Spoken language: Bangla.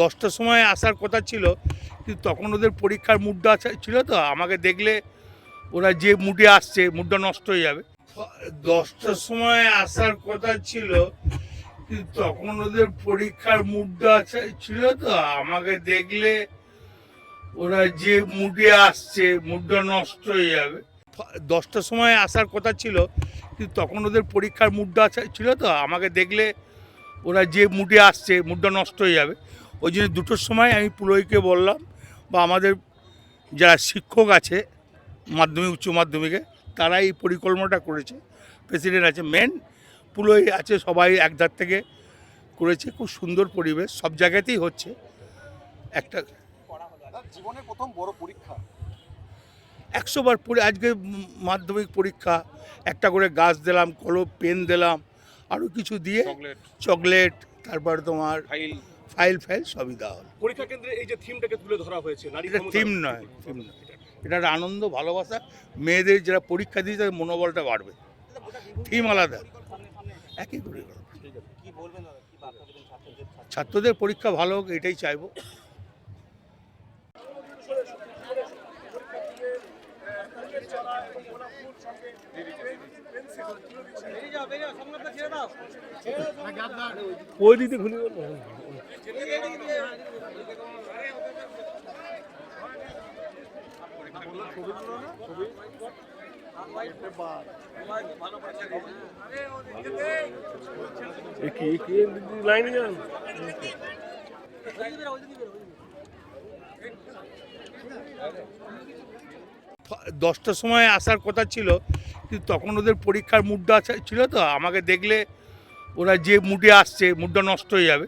দশটার সময় আসার কথা ছিল, কিন্তু তখন ওদের পরীক্ষার মুডটা ছিল তো, আমাকে দেখলে ওরা যে মুডে আসছে, মুডটা নষ্ট হয়ে যাবে। দশটার সময় আসার কথা ছিল, কিন্তু তখন ওদের পরীক্ষার মুডটা ছিল তো, আমাকে দেখলে ওরা যে মুডে আসছে, মুডটা নষ্ট হয়ে যাবে। দশটার সময় আসার কথা ছিল, কিন্তু তখন ওদের পরীক্ষার মুডটা ছিল তো, আমাকে দেখলে ওরা যে মুডে আসছে মুডটা নষ্ট হয়ে যাবে। ওই জন্য দুটোর সময় আমি পুরোহিতকে বললাম বা আমাদের যারা শিক্ষক আছে মাধ্যমিক উচ্চ মাধ্যমিকে তারা এই পরিকল্পনাটা করেছে। প্রেসিডেন্ট আছে মেন পুরোহিত আছে সবাই একধার থেকে করেছে খুব সুন্দর পরিবেশ সব জায়গাতেই হচ্ছে। একটা তার জীবনের প্রথম বড় পরীক্ষা। একশো বার পরে আজকে মাধ্যমিক পরীক্ষা একটা করে গাছ দিলাম কলম পেন দিলাম আরও কিছু দিয়ে চকলেট। তারপর তোমার ফাইল। ফাইল ফাইল সবই দেওয়া হলো। পরীক্ষা কেন্দ্রে এই যে থিমটাকে তুলে ধরা হয়েছে নারী এটা থিম নয় থিম নয়। এটা একটা আনন্দ ভালোবাসা মেয়েদের যারা পরীক্ষা দিয়ে তাদের মনোবলটা বাড়বে। থিম আলাদা। একই করে কি বলবেন দাদা? কি বার্তা দেবেন ছাত্রদের? ছাত্রদের পরীক্ষা ভালো হোক এটাই চাইব। ওই কি কি লাইনে যান দশটার সময় আসার কথা ছিল। কিন্তু তখন ওদের পরীক্ষার মুডটা ছিল তো, আমাকে দেখলে ওরা যে মুডে আসছে, মুডটা নষ্ট হয়ে যাবে।